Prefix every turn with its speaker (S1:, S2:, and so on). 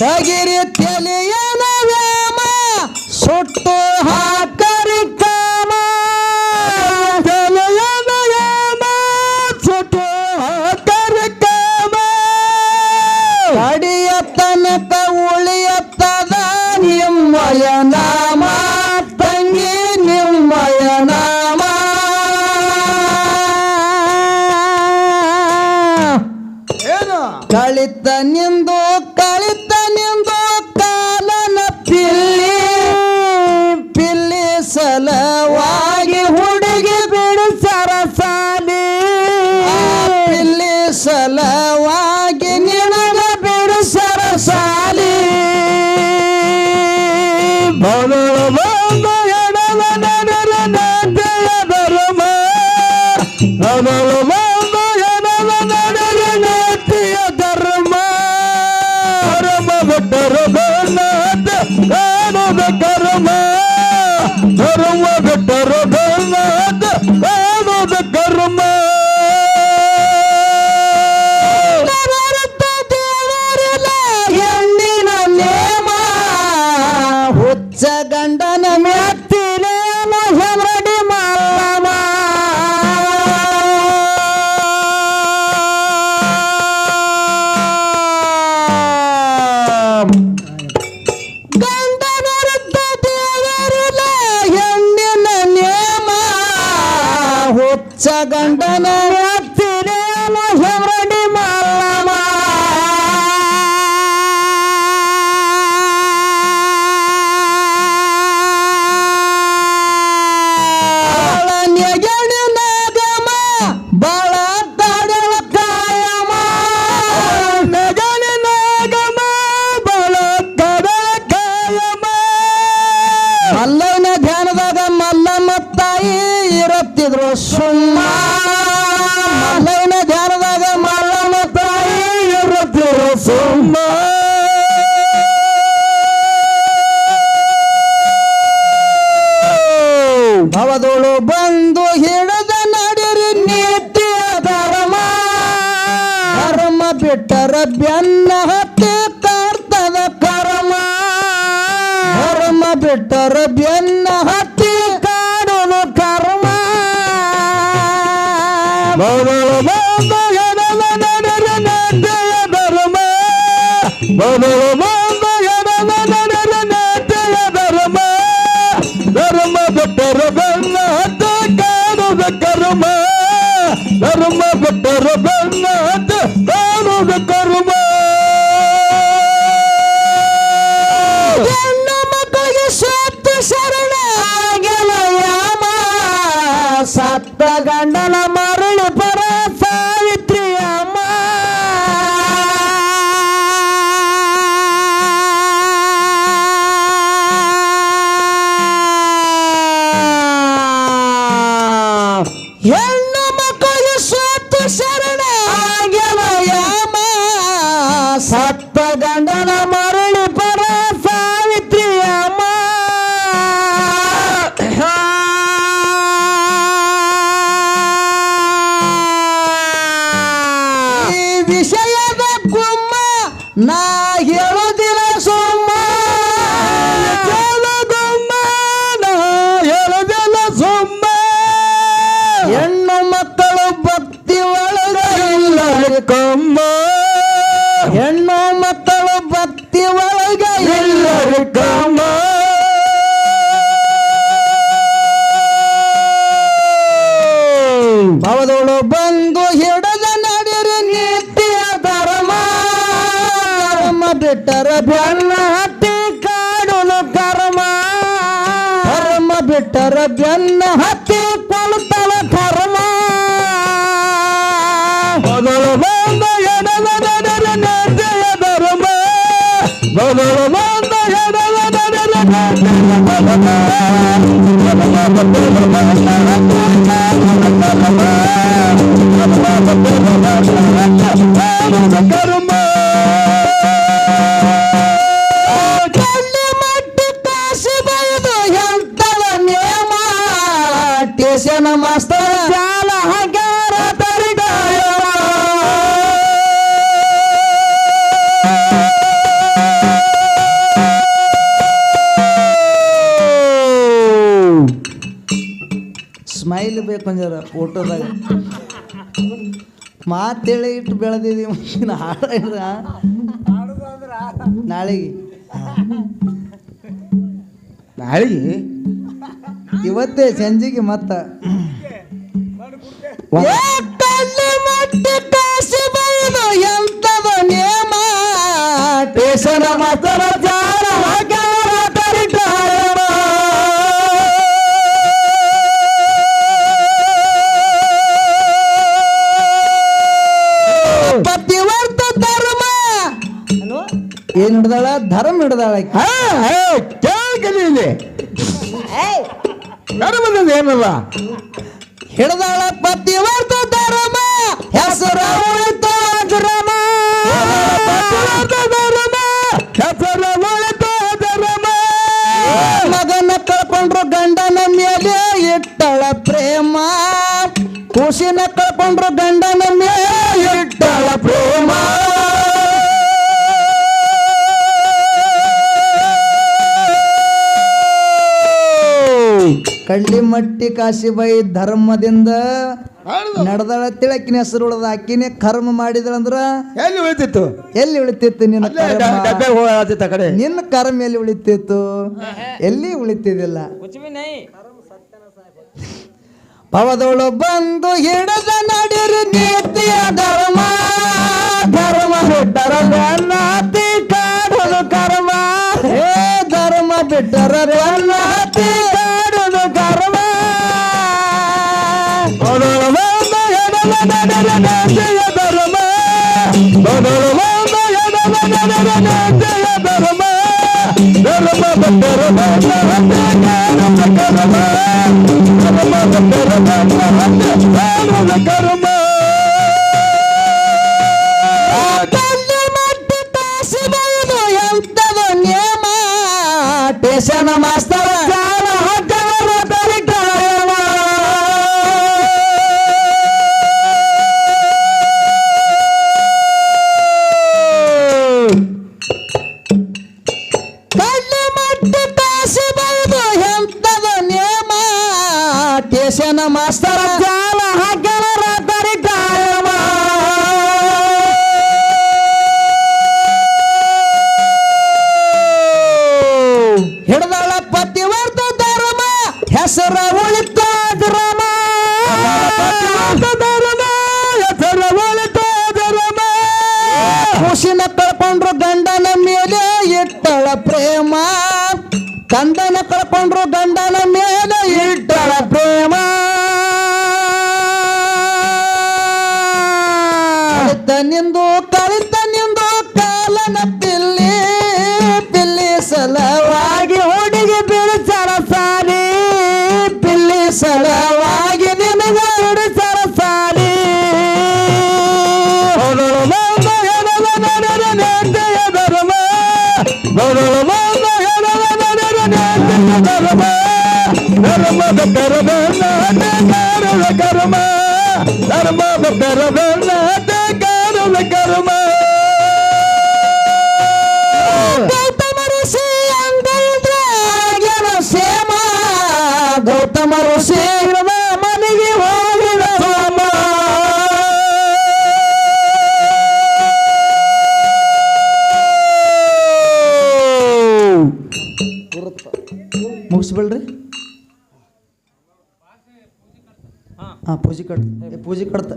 S1: ತಗಿರಿ ತೆಲಿಯನ ವ್ಯಾಮ ಸುಟ್ಟು ಹಾಕರಿ ಕಾಮ. ತೆಲಿಯನ ವ್ಯಾಮ ಸುಟ್ಟು ಹಾಕರಿ ಕಾಮ. ಅಡಿಯ ತನಕ ಉಳಿಯತ್ತದ ನಿಮ್ಮಯ ನಾಮ ತಂಗಿ ನಿಮ್ಮಯ ನಾಮ.
S2: ಏನು?
S1: ಕಳಿತ ನಿಂದು Mala ಗಂಡನ ಮೆತ್ತಿಲೇನ ಮಹಮಡಿ ಹುಚ್ಚ ಗಂಡನ ಮೆತ್ತಿಲೇನ ಹೆರಡಿ ಬಿಟ್ಟರ ಬೆನ್ನ ಹತ್ತಿ ಕಾರ್ತದ ಕರ್ಮ ಧರ್ಮ ಬಿಟ್ಟರ ಬೆನ್ನ ಹತ್ತಿ ಕಾಡುನು ಕರ್ಮ ಭವದೋಳು ಬಂದು ಹಿಡಿದ ನಡಿರಿ ನೀತಿಯ ಧರ್ಮ ಭವದೋಳು Gandalam ವಿಷಯದ ಕುಮ್ಮ ನಾ ಹೇಳುದಿಲ್ಲ ಸುಮ್ಮ. ಗುಮ್ಮ, ನಾ ಹೇಳುದಿಲ್ಲ ಸುಮ್ಮ. ಹೆಣ್ಣು ಮಕ್ಕಳು ಭಕ್ತಿ ಒಳಗೆ ಇಲ್ಲರಿ ಕಮ್ಮ ಹೆಣ್ಣು ಮಕ್ಕಳು ಭಕ್ತಿ ಒಳಗ ಇಲ್ಲ ಕಮ್ಮ ಭವದೋಳು ಬಂದು ಹಿಡದ ಬಿಟ್ಟರ ಬೆನ್ನ ಹತ್ತಿ ಕಾಡುನು ಕರ್ಮ. ಧರ್ಮ ಬಿಟ್ಟರ ಬೆನ್ನ ಹತ್ತಿ ಕೊಳ್ತಲ ಕರ್ಮ. ಮೊದಲು ಬಂದ ಧರ್ಮ. ಮೊದಲು ಬಂದ ದರ್ಶನ ಮಾಸ್ತರ ಜಾಲ ಹಂಗಾರ ತರಿದಾಯ
S2: ಸ್ಮೈಲ್ ಬೇಕು ಅಂಜಾರ ಫೋಟೋದಾಗ. ಮಾತೇಳಿ ಇಟ್ಟು ಬೆಳೆದಿದ್ದೀವಿ ಮುಂದಿನ ಹಾಡ ನಾಳೆಗೆ.
S1: ನಾಳೆಗೆ?
S2: ಇವತ್ತೇ ಸಂಜೆಗೆ ಮತ್ತ.
S1: ಎಂತದ ನೇಮ? ಟೇಷನ ಮಾತನ ಜಾರ. ಪತಿವರ್ತ ಧರ್ಮ.
S2: ಏನ್? ಹಿಡ್ದಾಳ? ಧರ್ಮ ಹಿಡ್ದಾಳ
S1: ಕೇಳ್ಕಲಿ ಇಲ್ಲಿ. ಧರ್ಮದ ಏನಲ್ಲ? ಹಿಡ್ದಾಳ ಪತಿವರ್ತ ಧರ್ಮ. ಹೆಸರ
S2: ಕಳ್ಳಿ ಮಟ್ಟಿ ಕಾಶಿಬಾಯಿ ಧರ್ಮದಿಂದ ನಡೆದಳ ತಿಳಕಿನ ಹೆಸರು ಉಳ್ದ ಆಕಿನೇ ಕರ್ಮ ಮಾಡಿದ್ರಂದ್ರ
S1: ಎಲ್ಲಿ ಉಳಿತಿತ್ತು?
S2: ಎಲ್ಲಿ ಉಳಿತಿತ್ತು ನಿನ್ನ
S1: ಕಡೆ.
S2: ನಿನ್ನ ಕರ್ಮ ಎಲ್ಲಿ ಉಳಿತಿತ್ತು? ಎಲ್ಲಿ ಉಳಿತಿದ್ದಿಲ್ಲ? ಪವದೋಳು ಬಂದು ಹಿಡದ ನಡಿರು ನೀತಿಯ ಧರ್ಮ. ಧರ್ಮ ಬಿಟ್ಟರ ಕಾಡುದು ಕರ್ಮ. ಹೇ ಧರ್ಮ ಬಿಟ್ಟರ ಕರ್ಮ
S1: ಟೇಷನ ಮಾಸ್ತರ ಜಾಲ ಹಗ್ಗವರ ತರಿಕಾಯವ ಹಿಡ್ದಾಳ ಪತಿವರ್ತ ಧರ್ಮ ಹೆಸರ ಉಳಿತ ಧರ್ಮ. ಧರ್ಮ ಹೆಸರ ಉಳಿತ ಧರ್ಮ. ಖುಷಿನ ಕಳ್ಕೊಂಡ್ರು ಗಂಡನ ಮೇಲೆ ಇಟ್ಟಳ ಪ್ರೇಮ. ಕಂದನ ಕಳ್ಕೊಂಡ್ರು ಗಂಡನ ಮೇಲೆ ಇಟ್ಟಳ ಪ್ರೇಮ. ಕಳಿತ ನಿಂದು ಕಳಿತ ನಿಂದು ಕಾಲನ ಪಿಲ್ಲಿ ಪಿಲ್ಲಿ ಸಲವಾಗಿ ಹುಡುಗಿ ಬಿಡಿಸರ ಸಾರಿ ಪಿಲ್ಲಿ ಸಲವಾಗಿ ಧರ್ಮದ ಬೆರಬೆಲ್ಲ ಕರ್ಮ ಧರ್ಮದ ಬೆರಬೆಲ್ಲ ಕರ್ಮ ಗೌತಮ ಋಷಿ ಮನೆಗೆ ಹೋಗಿದ ಸೋಮ
S2: ಮುಗಿಸ್ಬೇಡ್ರಿ. ಹಾಂ ಪೂಜೆ ಕಟ್ ಪೂಜೆ ಕಡ್ತ